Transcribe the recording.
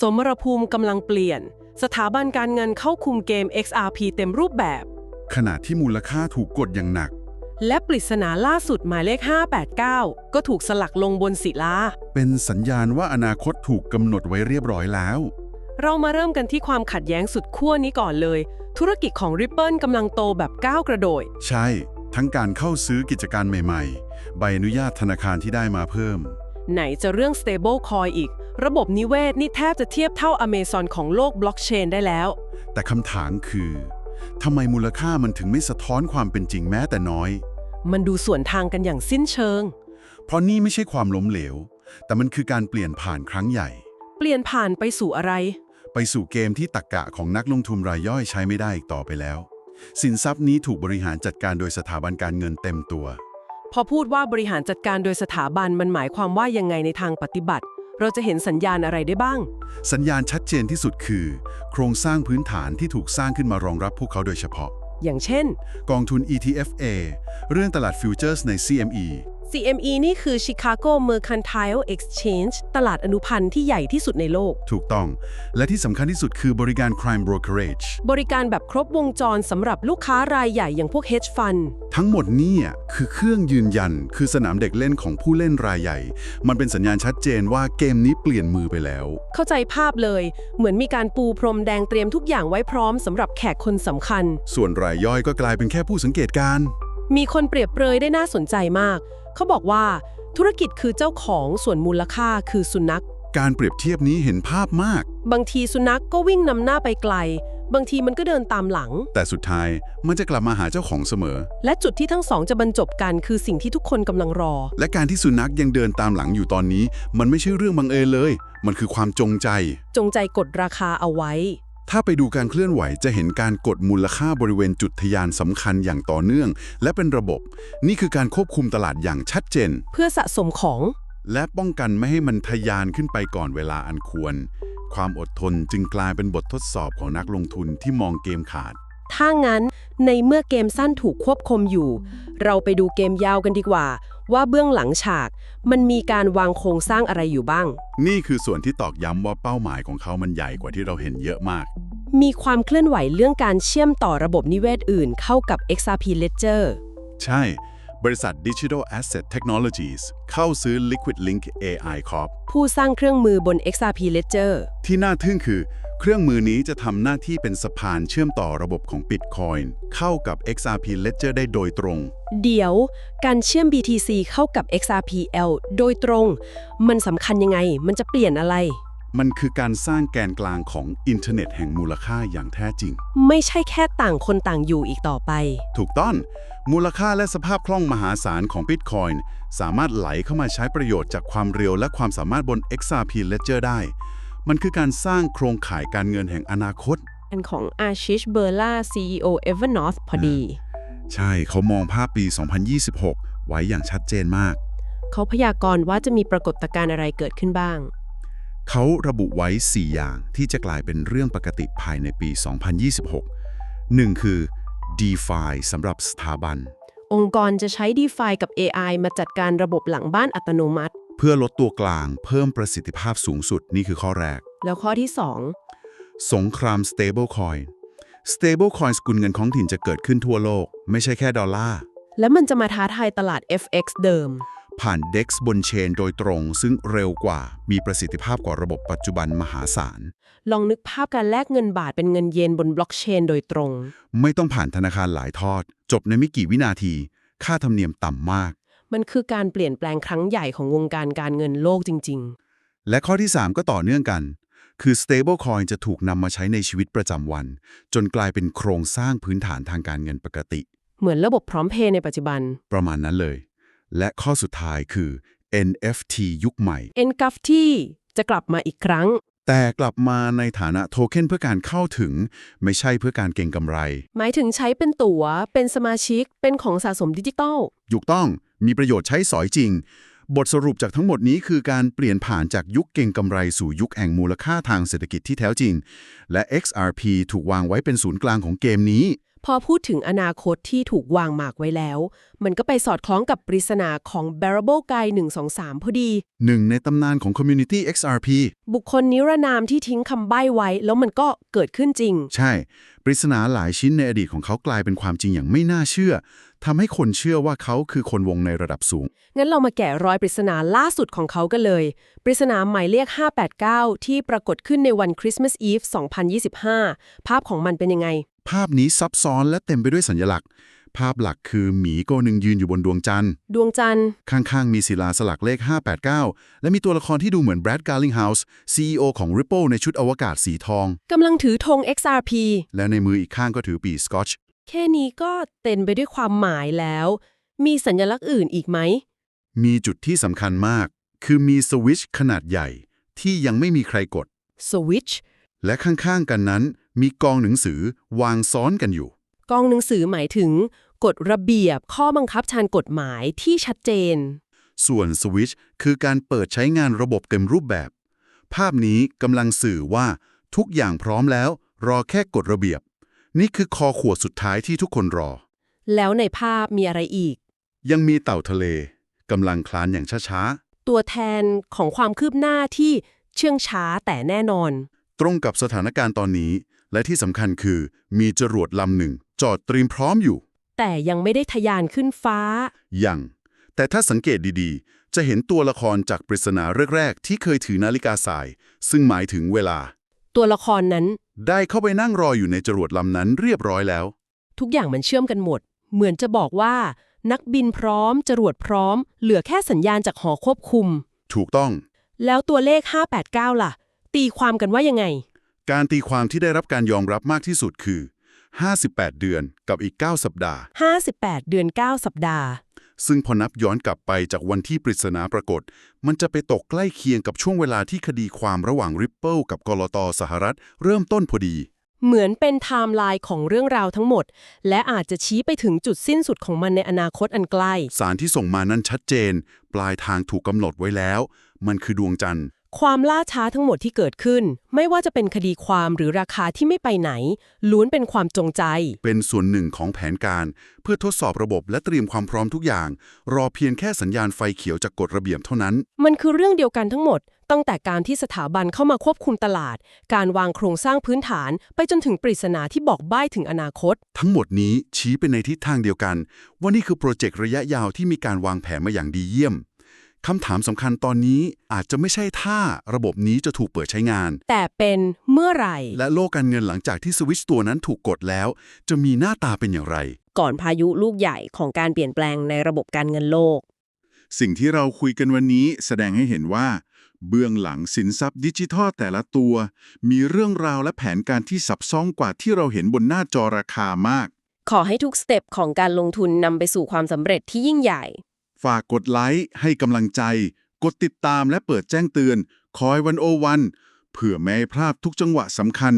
สมรภูมิกำลังเปลี่ยน สถาบันการเงินเข้าคุมเกม XRP เต็มรูปแบบ ขณะที่มูลค่าถูกกดอย่างหนัก และปริศนาล่าสุดหมายเลข 589 ก็ถูกสลักลงบนศิลา เป็นสัญญาณว่าอนาคตถูกกำหนดไว้เรียบร้อยแล้ว เรามาเริ่มกันที่ความขัดแย้งสุดขั้วนี้ก่อนเลย ธุรกิจของ Ripple กำลังโตแบบก้าวกระโดด ใช่ ทั้งการเข้าซื้อกิจการใหม่ ๆ ใบอนุญาตธนาคารที่ได้มาเพิ่ม ไหนจะเรื่อง stable coin อีก ระบบนิเวศนี่แทบจะเทียบเท่า Amazon ของโลกบล็อกเชนได้แล้ว แต่คำถามคือทำไมมูลค่ามันถึงไม่สะท้อนความเป็นจริงแม้แต่น้อย มันดูสวนทางกันอย่างสิ้นเชิง เพราะนี่ไม่ใช่ความล้มเหลว แต่มันคือการเปลี่ยนผ่านครั้งใหญ่ เปลี่ยนผ่านไปสู่อะไร ไปสู่เกมที่ตักกะของนักลงทุนรายย่อยใช้ไม่ได้อีกต่อไปแล้ว สินทรัพย์นี้ถูกบริหารจัดการโดยสถาบันการเงินเต็มตัว พอพูดว่าบริหารจัดการโดยสถาบันมันหมายความว่ายังไงในทางปฏิบัติ เราจะเห็นสัญญาณอะไรได้บ้าง สัญญาณชัดเจนที่สุดคือ โครงสร้างพื้นฐานที่ถูกสร้างขึ้นมารองรับพวกเขาโดยเฉพาะ อย่างเช่น กองทุน ETFA เรื่องตลาดฟิวเจอร์สใน CME CME นี่คือ Chicago Mercantile Exchange ตลาดอนุพันธ์ที่ใหญ่ที่สุดในโลก ถูกต้อง และที่สำคัญที่สุดคือบริการ Crime Brokerage บริการแบบครบวงจรสำหรับลูกค้ารายใหญ่อย่างพวก hedge fund ทั้งหมดเนี่ยคือเครื่องยืนยัน คือสนามเด็กเล่นของผู้เล่นรายใหญ่ มันเป็นสัญญาณชัดเจนว่าเกมนี้เปลี่ยนมือไปแล้ว เข้าใจภาพเลย เหมือนมีการปูพรมแดงเตรียมทุกอย่างไว้พร้อมสำหรับแขกคนสำคัญ ส่วนรายย่อยก็กลายเป็นแค่ผู้สังเกตการณ์ มีคนเปรียบเปรยได้น่าสนใจมาก เขาบอกว่าธุรกิจคือเจ้าของส่วนมูลค่าคือสุนัข การเปรียบเทียบนี้เห็นภาพมาก บางทีสุนัขก็วิ่งนำหน้าไปไกล บางทีมันก็เดินตามหลัง แต่สุดท้ายมันจะกลับมาหาเจ้าของเสมอ และจุดที่ทั้งสองจะบรรจบกันคือสิ่งที่ทุกคนกำลังรอ และการที่สุนัขยังเดินตามหลังอยู่ตอนนี้ มันไม่ใช่เรื่องบังเอิญเลย มันคือความจงใจ จงใจกดราคาเอาไว้ ถ้าไปดูการเคลื่อนไหวจะเห็นการกดมูลค่าบริเวณจุดทะยานสำคัญอย่างต่อเนื่อง และเป็นระบบ นี่คือการควบคุมตลาดอย่างชัดเจน เพื่อสะสมของ และป้องกันไม่ให้มันทะยานขึ้นไปก่อนเวลาอันควร ความอดทนจึงกลายเป็นบททดสอบของนักลงทุนที่มองเกมขาด ถ้างั้นในเมื่อเกมสั้นถูกควบคุมอยู่ เราไปดูเกมยาวกันดีกว่า ว่าเบื้องหลังฉากมันมีการวางโครงสร้างอะไรอยู่บ้าง นี่คือส่วนที่ตอกย้ำว่าเป้าหมายของเขามันใหญ่กว่าที่เราเห็นเยอะมาก มีความเคลื่อนไหวเรื่องการเชื่อมต่อระบบนิเวศอื่นเข้ากับ XRP Ledger ใช่ บริษัท Digital Asset Technologies เข้าซื้อ Liquid Link AI Corp ผู้สร้างเครื่องมือบน XRP Ledger ที่น่าทึ่งคือ เครื่องมือนี้จะทำหน้าที่เป็นสะพานเชื่อมต่อระบบของ Bitcoin เข้ากับ XRP Ledger ได้โดยตรง เดี๋ยว การเชื่อม BTC เข้ากับ XRPL โดยตรง มันสำคัญยังไง มันจะเปลี่ยนอะไร มันคือการสร้างแกนกลางของอินเทอร์เน็ตแห่งมูลค่าอย่างแท้จริง ไม่ใช่แค่ต่างคนต่างอยู่อีกต่อไป ถูกต้อง มูลค่าและสภาพคล่องมหาศาลของ Bitcoin สามารถไหลเข้ามาใช้ประโยชน์จากความเร็วและความสามารถบน XRP Ledger ได้ มันคือการสร้างโครงข่ายการเงินแห่งอนาคต อันของ Ashish Berla CEO Evernorth พอดี ใช่เขามองภาพปี 2026 ไว้อย่างชัดเจนมาก เขาพยากรณ์ว่าจะมีปรากฏการณ์อะไรเกิดขึ้นบ้าง เขาระบุไว้ 4 อย่างที่จะกลายเป็นเรื่องปกติภายในปี 2026 1 คือ DeFi สำหรับสถาบัน องค์กรจะใช้ DeFi กับ AI มาจัดการระบบหลังบ้านอัตโนมัติ เพื่อลดตัวกลางเพิ่มประสิทธิภาพสูงสุดนี่คือข้อแรก แล้วข้อที่สงคราม Stablecoin Stablecoin สกุลเงินของถิ่นจะเกิดขึ้นทั่วโลก ไม่ใช่แค่ดอลลาร์2แล้วมันจะมาท้าทายตลาด FX เดิม ผ่าน DEX บนเชนโดยตรง ซึ่งเร็วกว่า มีประสิทธิภาพกว่าระบบปัจจุบันมหาศาล ลองนึกภาพการแลกเงินบาทเป็นเงินเยนบนบล็อกเชนโดยตรง ไม่ต้องผ่านธนาคารหลายทอด จบในไม่กี่วินาที ค่าธรรมเนียมต่ำมาก มันคือการเปลี่ยนแปลงครั้งใหญ่ของวงการการเงินโลกจริงและข้อที่ 3 ก็ต่อเนื่องกัน คือ stablecoin จะถูกนำมาใช้ในชีวิตประจำวัน จนกลายเป็นโครงสร้างพื้นฐานทางการเงินปกติๆเหมือนระบบพร้อมเพย์ในปัจจุบัน ประมาณนั้นเลย และข้อสุดท้ายคือ NFT ยุคใหม่ e n g u f ที่จะกลับมาอีกครั้ง แต่กลับมาในฐานะโทเค็นเพื่อการเข้าถึง ไม่ใช่เพื่อการเก็งกำไร หมายถึงใช้เป็นตัว๋ว เป็นสมาชิก เป็นของสะสมดิจิตอลถูกต้อง มีประโยชน์ใช้สอยจริง บทสรุปจากทั้งหมดนี้คือการเปลี่ยนผ่านจากยุคเก่งกำไรสู่ยุคแห่งมูลค่าทางเศรษฐกิจที่แท้จริง และ XRP ถูกวางไว้เป็นศูนย์กลางของเกมนี้ พอพูดถึงอนาคตที่ถูกวางหมากไว้แล้ว มันก็ไปสอดคล้องกับปริศนาของ Bearable Guy 123 พอดีหนึ่งในตำนานของ Community XRP บุคคลนิรนามที่ทิ้งคำใบ้ไว้ แล้วมันก็เกิดขึ้นจริง ใช่ ปริศนาหลายชิ้นในอดีตของเขากลายเป็นความจริงอย่างไม่น่าเชื่อ ทำให้คนเชื่อว่าเขาคือคนวงในระดับสูง งั้นเรามาแกะรอยปริศนาล่าสุดของเขากันเลย ปริศนาหมายเลข 589 ที่ปรากฏขึ้นในวันคริสต์มาสอีฟ 2025 ภาพของมันเป็นยังไง ภาพนี้ซับซ้อนและเต็มไปด้วยสัญลักษณ์ ภาพหลักคือหมีตัวหนึ่งยืนอยู่บนดวงจันทร์ ดวงจันทร์ ข้างๆ มีศิลาสลักเลข 589 และมีตัวละครที่ดูเหมือนแบรดการ์ลิงเฮาส์ CEO ของ Ripple ในชุดอวกาศสีทอง กำลังถือธง XRP และในมืออีกข้างก็ถือปีสกอตช แค่นี้ก็เต็มไปด้วยความหมายแล้ว มีสัญลักษณ์อื่นอีกไหม มีจุดที่สำคัญมาก คือมีสวิตช์ขนาดใหญ่ ที่ยังไม่มีใครกดสวิตชและข้างๆกันนั้น มีกองหนังสือวางซ้อนกันอยู่ กองหนังสือหมายถึงกฎระเบียบข้อบังคับทางกฎหมายที่ชัดเจน ส่วนสวิตช์คือการเปิดใช้งานระบบเต็มรูปแบบ ภาพนี้กำลังสื่อว่าทุกอย่างพร้อมแล้ว รอแค่กฎระเบียบ นี่คือคอขวดสุดท้ายที่ทุกคนรอ แล้วในภาพมีอะไรอีก ยังมีเต่าทะเลกำลังคลานอย่างช้าตัวแทนของความคืบหน้าที่เชื่องช้าแต่แน่นอนๆตรงกับสถานการณ์ตอนนี้ และที่สำคัญคือ มีจรวดลำหนึ่ง จอดเตรียมพร้อมอยู่ แต่ยังไม่ได้ทะยานขึ้นฟ้า ยัง แต่ถ้าสังเกตดีๆ จะเห็นตัวละครจากปริศนาแรกๆที่เคยถือนาฬิกาสาย ซึ่งหมายถึงเวลา ตัวละครนั้น ได้เข้าไปนั่งรออยู่ในจรวดลำนั้นเรียบร้อยแล้ว ทุกอย่างมันเชื่อมกันหมด เหมือนจะบอกว่า นักบินพร้อม จรวดพร้อม เหลือแค่สัญญาณจากหอควบคุม ถูกต้อง แล้วตัวเลข 589 ล่ะ ตีความกันว่ายังไง การตีความที่ได้รับการยอมรับมากที่สุดคือ 58 เดือนกับอีก 9 สัปดาห์ 58 เดือน 9 สัปดาห์ ซึ่งพอนับย้อนกลับไปจากวันที่ปริศนาปรากฏ มันจะไปตกใกล้เคียงกับช่วงเวลาที่คดีความระหว่าง Ripple กับกลตสหรัฐ เริ่มต้นพอดี เหมือนเป็นไทม์ไลน์ของเรื่องราวทั้งหมด และอาจจะชี้ไปถึงจุดสิ้นสุดของมันในอนาคตอันใกล้ สารที่ส่งมานั้นชัดเจน ปลายทางถูกกำหนดไว้แล้ว มันคือดวงจันทร์ ความล่าช้าทั้งหมดที่เกิดขึ้น ไม่ว่าจะเป็นคดีความหรือราคาที่ไม่ไปไหน ล้วนเป็นความจงใจ เป็นส่วนหนึ่งของแผนการ เพื่อทดสอบระบบและเตรียมความพร้อมทุกอย่าง รอเพียงแค่สัญญาณไฟเขียวจากกฎระเบียบเท่านั้น มันคือเรื่องเดียวกันทั้งหมด ตั้งแต่การที่สถาบันเข้ามาควบคุมตลาด การวางโครงสร้างพื้นฐาน ไปจนถึงปริศนาที่บอกใบ้ถึงอนาคต ทั้งหมดนี้ชี้ไปในทิศทางเดียวกัน ว่านี่คือโปรเจกต์ระยะยาวที่มีการวางแผนมาอย่างดีเยี่ยม คำถามสำคัญตอนนี้อาจจะไม่ใช่ถ้าระบบนี้จะถูกเปิดใช้งาน แต่เป็นเมื่อไหร่ และโลกการเงินหลังจากที่สวิตช์ตัวนั้นถูกกดแล้ว จะมีหน้าตาเป็นอย่างไร ก่อนพายุลูกใหญ่ของการเปลี่ยนแปลงในระบบการเงินโลก สิ่งที่เราคุยกันวันนี้แสดงให้เห็นว่า เบื้องหลังสินทรัพย์ดิจิทัลแต่ละตัว มีเรื่องราวและแผนการที่ซับซ้อนกว่าที่เราเห็นบนหน้าจอราคามาก ขอให้ทุกสเต็ปของการลงทุนนำไปสู่ความสำเร็จที่ยิ่งใหญ่ ฝากกดไลค์ให้กำลังใจ กดติดตามและเปิดแจ้งเตือน คอยวันโอวัน เพื่อไม่ให้พลาดทุกจังหวะสำคัญ